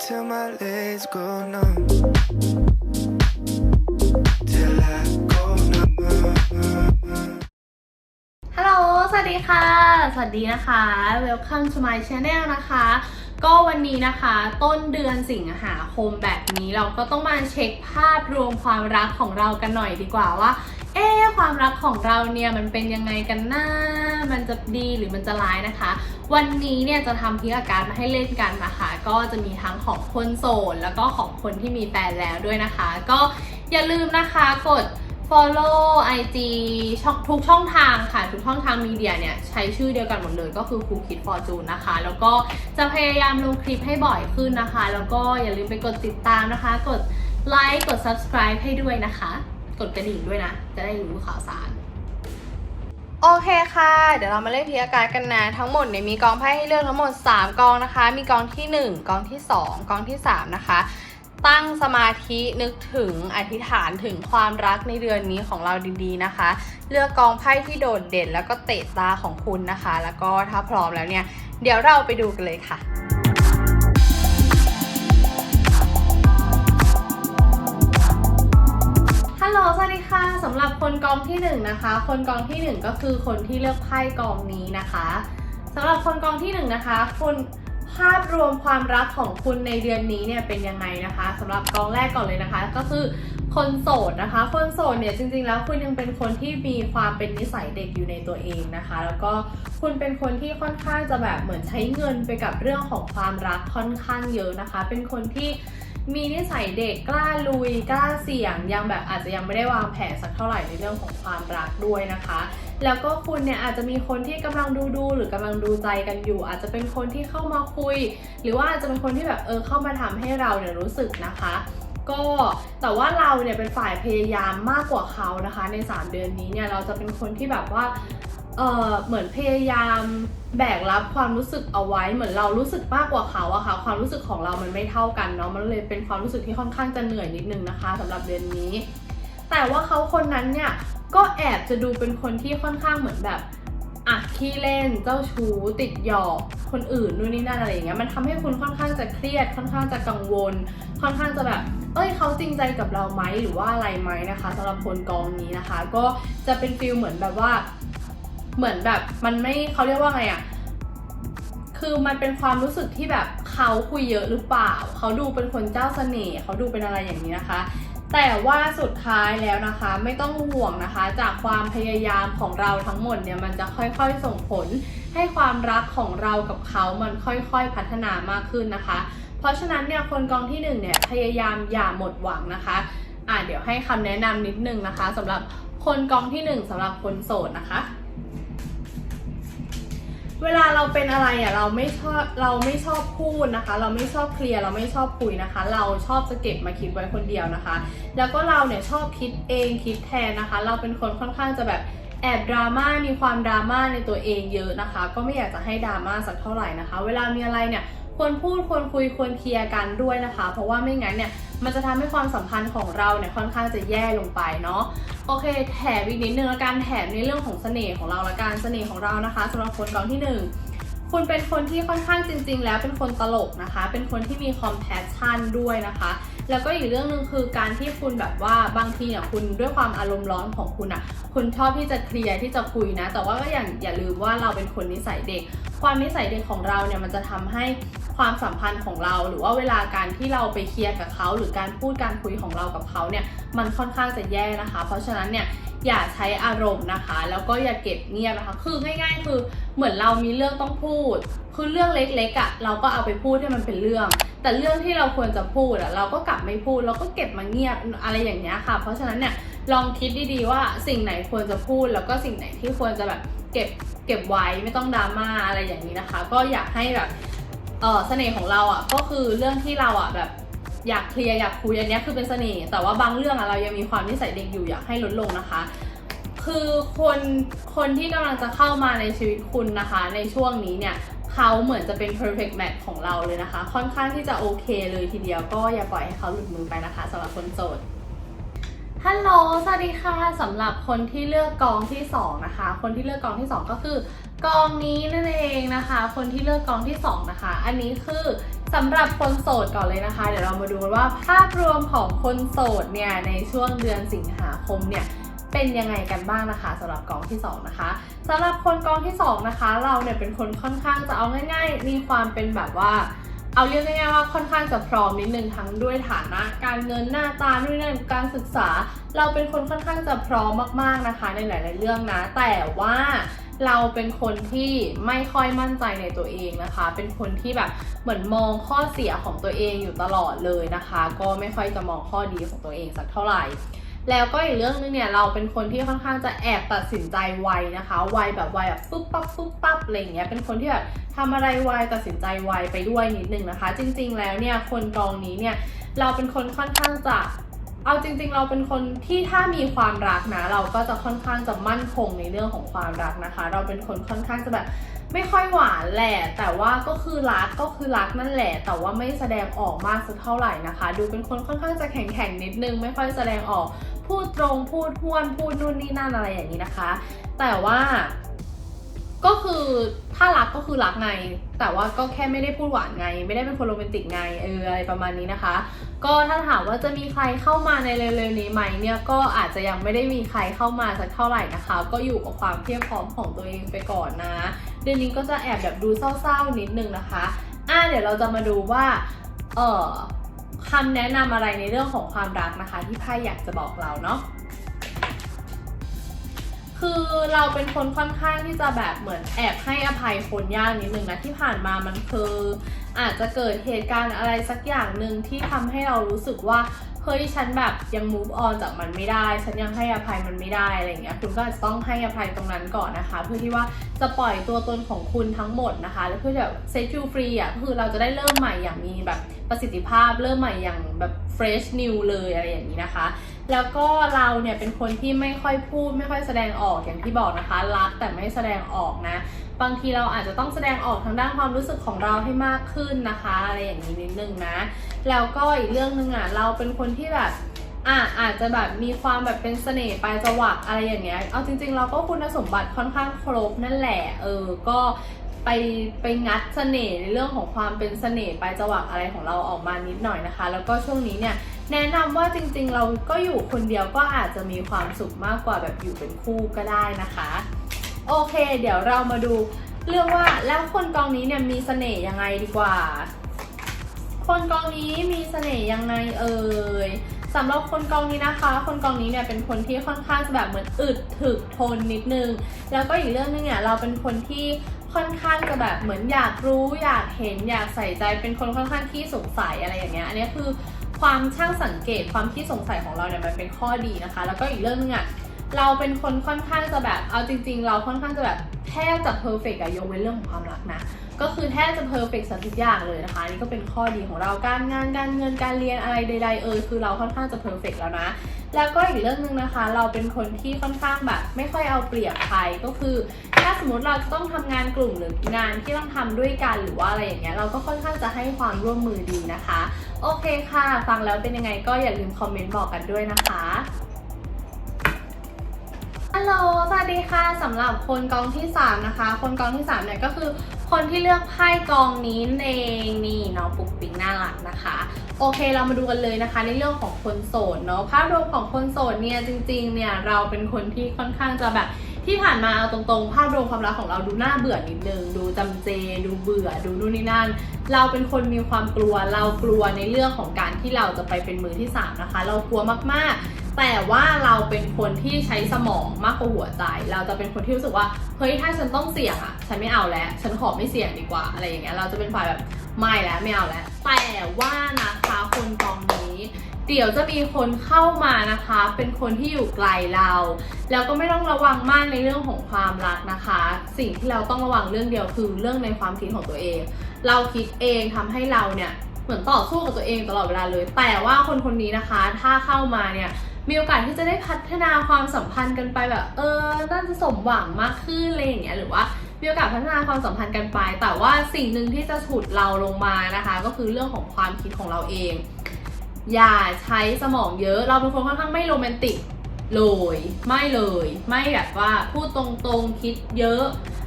till my legs go numb. Till I go numb. ฮัลโหล สวัสดีค่ะ สวัสดีนะคะ Welcome to my channel นะคะ ก็วันนี้นะคะ ต้นเดือนสิงหาคมแบบนี้เราก็ต้องมาเช็คภาพรวมความรักของเรากันหน่อยดีกว่าว่า เอ๊ความรักของเราเนี่ยมันเป็นยังไงกันนะมันจะดีหรือมันจะร้ายนะคะ วันนี้เนี่ยจะทำพิกอาการมาให้เล่นกันนะคะ ก็จะมีทั้งของคนโสดแล้วก็ของคนที่มีแฟนแล้วด้วยนะคะ ก็อย่าลืมนะคะกด follow IG ช่องทุกช่องทางค่ะ ทุกช่องทางมีเดียเนี่ย ใช้ชื่อเดียวกันหมดเลยก็คือครูคิด Fortune นะคะ แล้วก็จะพยายามลงคลิปให้บ่อยขึ้นนะคะ แล้วก็อย่าลืมไปกดติดตามนะคะ กดไลค์กด subscribe ให้ด้วยนะคะ กดกระดิ่งด้วยนะ จะได้รู้ข่าวสาร โอเคค่ะ เดี๋ยวเรามาเล่นพีอาการกันนะ ทั้งหมดเนี่ยมีกองไพ่ให้เลือกทั้งหมด 3 กองนะคะ มีกองที่ 1 กองที่ 2 กองที่ 3 นะคะ ตั้งสมาธินึกถึงอธิษฐานถึงความรักในเดือนนี้ของเราดีๆนะคะ เลือกกองไพ่ที่โดดเด่น แล้วก็เตะตาของคุณนะคะ แล้วก็ถ้าพร้อมแล้วเนี่ย เดี๋ยวเราไปดูกันเลยค่ะ ลโหลสวัสดีค่ะสำหรับคนกองที่หนึ่งนะคะ คนกองที่หนึ่งก็คือคนที่เลือกไพ่กองนี้นะคะสำหรับคนกองที่หนึ่งนะคะคุณภาพรวมความรักของคุณในเดือนนี้เนี่ยเป็นยังไงนะคะสำหรับกองแรกก่อนเลยนะคะ ก็คือคนโสดนะคะ คนโสดเนี่ยจริงๆแล้วคุณยังเป็นคนที่มีความเป็นนิสัยเด็กอยู่ในตัวเองนะคะ แล้วก็คุณเป็นคนที่ค่อนข้างจะแบบเหมือนใช้เงินไปกับเรื่องของความรักค่อนข้างเยอะนะคะ เป็นคนที่ มีนิสัยเด็กกล้าลุยกล้าเสี่ยง ยังแบบอาจจะยังไม่ได้วางแผนสักเท่าไหร่ในเรื่องของความรักด้วยนะคะ แล้วก็คุณเนี่ยอาจจะมีคนที่กำลังดูดูหรือกำลังดูใจกันอยู่ อาจจะเป็นคนที่เข้ามาคุย หรือว่าอาจจะเป็นคนที่แบบเออเข้ามาทำให้เราเนี่ยรู้สึกนะคะก็แต่ว่าเราเนี่ยเป็นฝ่ายพยายามมากกว่าเขานะคะ ใน 3 เดือนนี้เนี่ยเราจะเป็นคนที่แบบว่า เออเหมือนพยายามแบกรับความรู้สึกเอาไว้เหมือนเรารู้สึกมากกว่าเขาอะค่ะ ความรู้สึกของเรามันไม่เท่ากันเนาะมันเลยเป็นความรู้สึกที่ค่อนข้างจะเหนื่อยนิดนึงนะคะสำหรับเดือนนี้ แต่ว่าเขาคนนั้นเนี่ยก็แอบจะดูเป็นคนที่ค่อนข้างเหมือนแบบอะขี้เล่นเจ้าชู้ติดหยอกคนอื่นนู่นนี่นั่นอะไรอย่างเงี้ยมันทำให้คุณค่อนข้างจะเครียด ค่อนข้างจะกังวล ค่อนข้างจะแบบ เอ้ยเขาจริงใจกับเราไหมหรือว่าอะไรไหมนะคะสำหรับคนกองนี้นะคะ ก็จะเป็นฟิลเหมือนแบบว่า เหมือนแบบมันไม่เขาเรียกว่าไงอะคือมันเป็นความรู้สึกที่แบบเขาคุยเยอะหรือเปล่า เขาดูเป็นคนเจ้าเสน่ห์เขาดูเป็นอะไรอย่างนี้นะคะ แต่ว่าสุดท้ายแล้วนะคะไม่ต้องห่วงนะคะ จากความพยายามของเราทั้งหมดเนี่ยมันจะค่อยๆส่งผลให้ความรักของเรากับเขามันค่อยๆพัฒนามากขึ้นนะคะ เพราะฉะนั้นเนี่ยคนกองที่หนึ่งเนี่ยพยายามอย่าหมดหวังนะคะอ่าเดี๋ยวให้คำแนะนำนิดนึงนะคะสำหรับคนกองที่หนึ่งสำหรับคนโสดนะคะ เวลาเราเป็นอะไรอะเราไม่ชอบเราไม่ชอบพูดนะคะ เราไม่ชอบเคลียร์เราไม่ชอบคุยนะคะ เราชอบจะเก็บมาคิดไว้คนเดียวนะคะ แล้วก็เราเนี่ยชอบคิดเองคิดแทนนะคะ เราเป็นคนค่อนข้างจะแบบแอบดราม่ามีความดราม่าในตัวเองเยอะนะคะ ก็ไม่อยากจะให้ดราม่าสักเท่าไหร่นะคะ เวลามีอะไรเนี่ย ควรพูดควรคุยควรเคลียร์กันด้วยนะคะ เพราะว่าไม่งั้นเนี่ยมันจะทำให้ความสัมพันธ์ของเราเนี่ยค่อนข้างจะแย่ลงไปเนาะโอเค แถมอีกนิดนึงละกันแถมในเรื่องของเสน่ห์ของเราละกันเสน่ห์ของเรานะคะสำหรับคนกองที่หนึ่งคุณเป็นคนที่ค่อนข้างจริง ๆ แล้วเป็นคนตลกนะคะ เป็นคนที่มีคอมแพชชั่นด้วยนะคะ แล้วก็อีกเรื่องหนึ่งคือการที่คุณแบบว่าบางทีเนี่ยคุณด้วยความอารมณ์ร้อนของคุณอะ่ะ คุณชอบที่จะเคลียร์ที่จะคุยนะ แต่ว่าก็อย่างอย่าลืมว่าเราเป็นคนนิสัยเด็ก ความนิสัยเด็กของเราเนี่ยมันจะทำให้ความสัมพันธ์ของเรา หรือว่าเวลาการที่เราไปเคลียร์กับเขา หรือการพูดการคุยของเรากับเขาเนี่ยมันค่อนข้างจะแย่นะคะ เพราะฉะนั้นเนี่ยอย่าใช้อารมณ์นะคะ แล้วก็อย่าเก็บเงียบนะคะ คือง่าย ๆ คือเหมือนเรามีเรื่องต้องพูด คือเรื่องเล็กๆอะ่ะเราก็เอาไปพูดให้มันเป็นเรื่อง แต่เรื่องที่เราควรจะพูดอะ่ะเราก็กลับไม่พูดเราก็เก็บมาเงียบอะไรอย่างเงี้ยค่ะ เพราะฉะนั้นเนี่ย ลองคิดดีๆว่าสิ่งไหนควรจะพูด แล้วก็สิ่งไหนที่ควรจะแบบเก็บเก็บไว้ไม่ต้องดราม่าอะไรอย่างนี้นะคะ ก็อยากให้แบบเออเสน่ห์ของเราอะก็คือเรื่องที่เราอะแบบอยากเคลียร์อยากคุยอันนี้คือเป็นเสน่ห์แต่ว่าบางเรื่องอะเรายังมีความนิสัยเด็กอยู่อยากให้ลดลงนะคะ คือคนคนที่กำลังจะเข้ามาในชีวิตคุณนะคะ ในช่วงนี้เนี่ยเขาเหมือนจะเป็น perfect match ของเราเลยนะคะ ค่อนข้างที่จะโอเคเลยทีเดียวก็อย่าปล่อยให้เขาหลุดมือไปนะคะสำหรับคนโสด ฮัลโหล สวัสดีค่ะสำหรับคนที่เลือกกองที่ 2 นะคะ คนที่เลือกกองที่ 2 ก็คือกองนี้นั่นเองนะคะ คนที่เลือกกองที่ 2 นะคะ อันนี้คือสำหรับคนโสดก่อนเลยนะคะ เดี๋ยวเรามาดูกันว่าภาพรวมของคนโสดเนี่ยในช่วงเดือนสิงหาคมเนี่ยเป็นยังไงกันบ้างนะคะสำหรับกองที่สองนะคะสำหรับคนกองที่สองนะคะ เราเนี่ยเป็นคนค่อนข้างจะเอาง่าย ๆ มีความเป็นแบบว่า เอาเรียกง่ายๆว่าค่อนข้างจะพร้อมนิดนึงทั้งด้วยฐานะ การเงินหน้าตาด้วยนั่นการศึกษา เราเป็นคนค่อนข้างจะพร้อมมากๆนะคะ ในหลาย ๆ เรื่องนะ แต่ว่าเราเป็นคนที่ไม่ค่อยมั่นใจในตัวเองนะคะ เป็นคนที่แบบเหมือนมองข้อเสียของตัวเองอยู่ตลอดเลยนะคะ ก็ไม่ค่อยจะมองข้อดีของตัวเองสักเท่าไหร่ แล้วก็อีกเรื่องนึงเนี่ยเราเป็นคนที่ค่อนข้างจะแอบตัดสินใจไวนะคะ ไวแบบไวแบบปุ๊บปั๊บปุ๊บปั๊บอะไรอย่างเงี้ยเป็นคนที่แบบทำอะไรไวตัดสินใจไวไปด้วยนิดนึงนะคะ จริง ๆ แล้วเนี่ยคนกองนี้เนี่ยเราเป็นคนค่อนข้างจะเอาจริง ๆ เราเป็นคนที่ถ้ามีความรักนะเราก็จะค่อนข้างจะมั่นคงในเรื่องของความรักนะคะ เราเป็นคนค่อนข้างจะแบบไม่ค่อยหวานแหละ แต่ว่าก็คือรักก็คือรักนั่นแหละ แต่ว่าไม่แสดงออกมากสักเท่าไหร่นะคะ ดูเป็นคนค่อนข้างจะแข็งๆนิดนึง ไม่ค่อยแสดงออก พูดตรงพูดห้วนพูดนู่นนี่นั่นอะไรอย่างนี้นะคะ แต่ว่าก็คือถ้ารักก็คือรักไง แต่ว่าก็แค่ไม่ได้พูดหวานไง ไม่ได้เป็นคนโรแมนติกไงเอออะไรประมาณนี้นะคะ ก็ถ้าถามว่าจะมีใครเข้ามาในเร็วๆนี้ไหมเนี่ยก็อาจจะยังไม่ได้มีใครเข้ามาสักเท่าไหร่นะคะ ก็อยู่กับความเพียบพร้อมของตัวเองไปก่อนนะเดือนนี้ก็จะแอบแบบดูเศร้าๆนิดนึงนะคะอะเดี๋ยวเราจะมาดูว่าเออ คำแนะนำอะไรในเรื่องของความรักนะคะ ที่ไพ่อยากจะบอกเราเนาะคือเราเป็นคนค่อนข้างที่จะแบบเหมือนแอบให้อภัยคนยากนิดนึงนะที่ผ่านมามันคืออาจจะเกิดเหตุการณ์อะไรสักอย่างหนึ่งที่ทำให้เรารู้สึกว่า เฮ้ยฉันแบบยัง move on จากมันไม่ได้ ฉันยังให้อภัยมันไม่ได้อะไรเงี้ยคุณก็ต้องให้อภัยตรงนั้นก่อนนะคะ เพื่อที่ว่าจะปล่อยตัวตนของคุณทั้งหมดนะคะ แล้วเพื่อจะ set you free อะคือเราจะได้เริ่มใหม่อย่างมีแบบประสิทธิภาพเริ่มใหม่อย่างแบบ fresh new เลยอะไรอย่างนี้นะคะ แล้วก็เราเนี่ยเป็นคนที่ไม่ค่อยพูด ไม่ค่อยแสดงออกอย่างที่บอกนะคะ รักแต่ไม่แสดงออกนะ บางทีเราอาจจะต้องแสดงออกทางด้านความรู้สึกของเราให้มากขึ้นนะคะ อะไรอย่างนี้นิดนึงนะ แล้วก็อีกเรื่องหนึ่งอะเราเป็นคนที่แบบอะอาจจะแบบมีความแบบเป็นเสน่ห์ปลายจวักอะไรอย่างเงี้ย เอาจริง ๆ เราก็คุณสมบัติค่อนข้างครบนั่นแหละ เออ ก็ไปไปงัดเสน่ห์ในเรื่องของความเป็นเสน่ห์ปลายจวักอะไรของเราออกมานิดหน่อยนะคะ แล้วก็ช่วงนี้เนี่ย แนะนำว่าจริงๆ เราก็อยู่คนเดียวก็อาจจะมีความสุขมากกว่าแบบอยู่เป็นคู่ก็ได้นะคะ โอเค เดี๋ยวเรามาดูเรื่องว่าแล้วคนกองนี้เนี่ยมีเสน่ห์ยังไงดีกว่า คนกองนี้มีเสน่ห์ยังไงเอ่ยสำหรับคนกองนี้นะคะ คนกองนี้เนี่ยเป็นคนที่ค่อนข้างจะแบบเหมือนอึดถึกทนนิดนึง แล้วก็อีกเรื่องนึงเนี่ยเราเป็นคนที่ค่อนข้างจะแบบเหมือนอยากรู้อยากเห็นอยากใส่ใจเป็นคนค่อนข้างที่สงสัยอะไรอย่างเงี้ยอันนี้คือ ความช่างสังเกตความที่สงสัยของเราเนี่ยมันเป็นข้อดีนะคะ แล้วก็อีกเรื่องนึงอะเราเป็นคนค่อนข้างจะแบบเอาจริง ๆ เราค่อนข้างจะแบบแทบจะเพอร์เฟกต์อะยกเว้นเรื่องของความรักนะก็คือแทบจะเพอร์เฟกต์ทุกอย่างเลยนะคะนนี่ก็เป็นข้อดีของเราการงานการเงินการเรียนอะไรใด ๆ เออคือเราค่อนข้างจะเพอร์เฟกต์แล้วนะ แล้วก็อีกเรื่องหนึ่งนะคะ เราเป็นคนที่ค่อนข้างแบบไม่ค่อยเอาเปรียบใครก็คือ ถ้าสมมติเราจะต้องทำงานกลุ่มหรืองานที่ต้องทำด้วยกันหรือว่าอะไรอย่างเงี้ยเราก็ค่อนข้างจะให้ความร่วมมือดีนะคะ โอเคค่ะ ฟังแล้วเป็นยังไงก็อย่าลืมคอมเมนต์บอกกันด้วยนะคะฮัลโหลสวัสดีค่ะสำหรับคนกองที่ 3 นะคะ คนกองที่3เนี่ยก็คือคนที่เลือกไพ่กองนี้เองนี่เนาะปุกปิงน่ารักนะคะ โอเคเรามาดูกันเลยนะคะ ในเรื่องของคนโสดเนาะภาพรวมของคนโสดเนี่ยจริงๆเนี่ยเราเป็นคนที่ค่อนข้างจะแบบที่ผ่านมาเอาตรงๆ ภาพรวมความรักของเราดูน่าเบื่อนิดนึง ดูจำเจ ดูเบื่อดูนู่นนี่นั่น เราเป็นคนมีความกลัวเรากลัวในเรื่องของการที่เราจะไปเป็นมือที่สามนะคะ เรากลัวมากๆ แต่ว่าเราเป็นคนที่ใช้สมองมากกว่าหัวใจ เราจะเป็นคนที่รู้สึกว่าเฮ้ยถ้าฉันต้องเสี่ยงอะฉันไม่เอาแล้ว ฉันขอไม่เสี่ยงดีกว่าอะไรอย่างเงี้ยเราจะเป็นฝ่ายแบบ ไม่แล้วไม่เอาแล้วแต่ว่านะคะคนกองนี้ เดี๋ยวจะมีคนเข้ามานะคะ เป็นคนที่อยู่ไกลเรา แล้วก็ไม่ต้องระวังมากในเรื่องของความรักนะคะ สิ่งที่เราต้องระวังเรื่องเดียวคือเรื่องในความคิดของตัวเอง เราคิดเองทำให้เราเนี่ยเหมือนต่อสู้กับตัวเองตลอดเวลาเลย แต่ว่าคนคนนี้นะคะ ถ้าเข้ามาเนี่ยมีโอกาสที่จะได้พัฒนาความสัมพันธ์กันไปแบบ เออน่าจะสมหวังมากขึ้นอะไรอย่างเงี้ยหรือว่า มีโอกาสพัฒนาความสัมพันธ์กันไป แต่ว่าสิ่งหนึ่งที่จะฉุดเราลงมานะคะ ก็คือเรื่องของความคิดของเราเอง อย่าใช้สมองเยอะ เราเป็นคนค่อนข้างไม่โรแมนติกเลยไม่เลย ไม่แบบว่าพูดตรงๆคิดเยอะ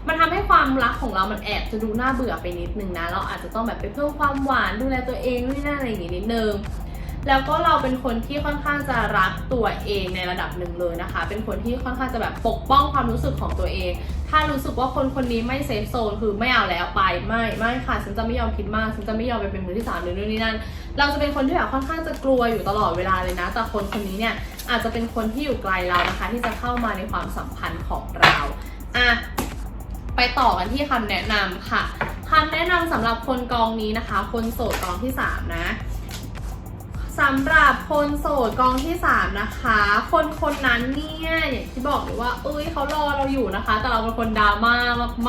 มันทำให้ความรักของเรามันแอบจะดูน่าเบื่อไปนิดนึงนะ เราอาจจะต้องแบบไปเพิ่มความหวานดูแลตัวเองนู่นนนั่นอะไรอย่างงี้นิดนึง แล้วก็เราเป็นคนที่ค่อนข้างจะรักตัวเองในระดับหนึ่งเลยนะคะ เป็นคนที่ค่อนข้างจะแบบปกป้องความรู้สึกของตัวเอง ถ้ารู้สึกว่าคนคนนี้ไม่เซฟโซนคือไม่เอาแล้วไปไม่ไม่ค่ะฉันจะไม่ยอมคิดมากฉันจะไม่ยอมไปเป็นมือที่สามหรือนู่นนี่นั่นเราจะเป็นคนที่แบบค่อนข้างจะกลัวอยู่ตลอดเวลาเลยนะ แต่คนคนนี้เนี่ยอาจจะเป็นคนที่อยู่ไกลเรานะคะ ที่จะเข้ามาในความสัมพันธ์ของเราอะไปต่อกันที่คำแนะนำค่ะคำแนะนำสำหรับคนกองนี้นะคะ คนโสดกองที่สามนะ สำหรับคนโสดกองที่ 3 นะคะ คนคนนั้นเนี่ยอย่างที่บอกเลยว่า เอ้ยเขารอเราอยู่นะคะ แต่เราเป็นคนดราม่า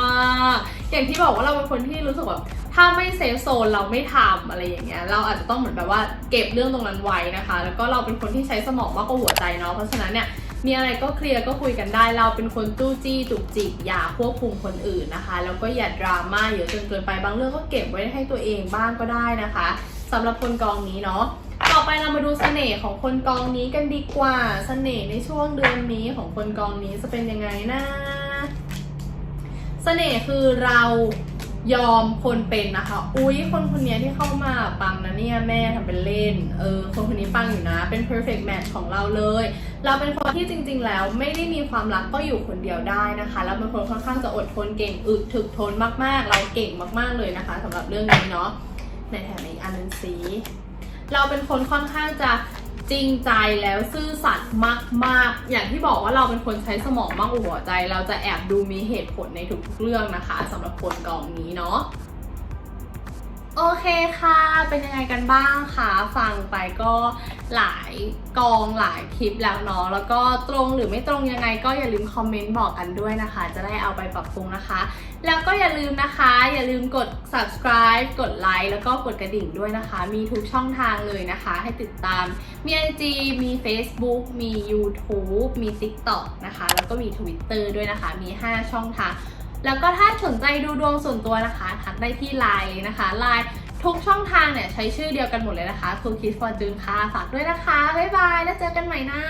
มากๆ อย่างที่บอกว่าเราเป็นคนที่รู้สึกแบบถ้าไม่เซฟโซนเราไม่ทำอะไรอย่างเงี้ยเราอาจจะต้องเหมือนแบบว่าเก็บเรื่องตรงนั้นไว้นะคะ แล้วก็เราเป็นคนที่ใช้สมองมากกว่าหัวใจเนาะเพราะฉะนั้นเนี่ยมีอะไรก็เคลียร์ก็คุยกันได้ เราเป็นคนจู้จี้จุกจิกอย่าควบคุมคนอื่นนะคะ แล้วก็อย่าดราม่าเยอะจนเกินไปบางเรื่องก็เก็บไว้ให้ตัวเองบ้างก็ได้นะคะสำหรับคนกองนี้เนาะ ต่อไปเรามาดูเสน่ห์ของคนกองนี้กันดีกว่า เสน่ห์ในช่วงเดือนนี้ของคนกองนี้จะเป็นยังไงนะเสน่ห์คือเรายอมคนเป็นนะคะ อุ๊ยคนคนนี้ที่เข้ามาปังนะเนี่ยแม่ทำเป็นเล่น เออคนคนนี้ปังอยู่นะ เป็น perfect match ของเราเลย เราเป็นคนที่จริง ๆ แล้วไม่ได้มีความรักก็อยู่คนเดียวได้นะคะ แล้วเป็นคนค่อนข้างจะอดทนเก่งอึดถึกทนมากๆ เราเก่งมากๆเลยนะคะสำหรับเรื่องนี้เนาะในแถมอีกอันนึงสี เราเป็นคนค่อนข้างจะจริงใจแล้วซื่อสัตย์มาก ๆ อย่างที่บอกว่าเราเป็นคนใช้สมองมากกว่าหัวใจ เราจะแอบดูมีเหตุผลในทุกๆเรื่องนะคะสำหรับคนกองนี้เนาะ โอเคค่ะ เป็นยังไงกันบ้างคะ ฟังไปก็หลายกองหลายคลิปแล้วเนาะ แล้วก็ตรงหรือไม่ตรงยังไงก็อย่าลืมคอมเมนต์บอกกันด้วยนะคะ จะได้เอาไปปรับปรุงนะคะ แล้วก็อย่าลืมนะคะ อย่าลืมกด subscribe กดไลค์แล้วก็กดกระดิ่งด้วยนะคะ มีทุกช่องทางเลยนะคะ ให้ติดตาม มี IG มี Facebook มี YouTube มี TikTok นะคะ แล้วก็มี Twitter ด้วยนะคะ มี 5 ช่องทาง แล้วก็ถ้าสนใจดูดวงส่วนตัวนะคะทักได้ที่ไลน์นะคะไลน์ทุกช่องทางเนี่ยใช้ชื่อเดียวกันหมดเลยนะคะคุณคิดฟอร์จูนค่ะ ฝากด้วยนะคะ บ๊ายบาย แล้วเจอกันใหม่นะ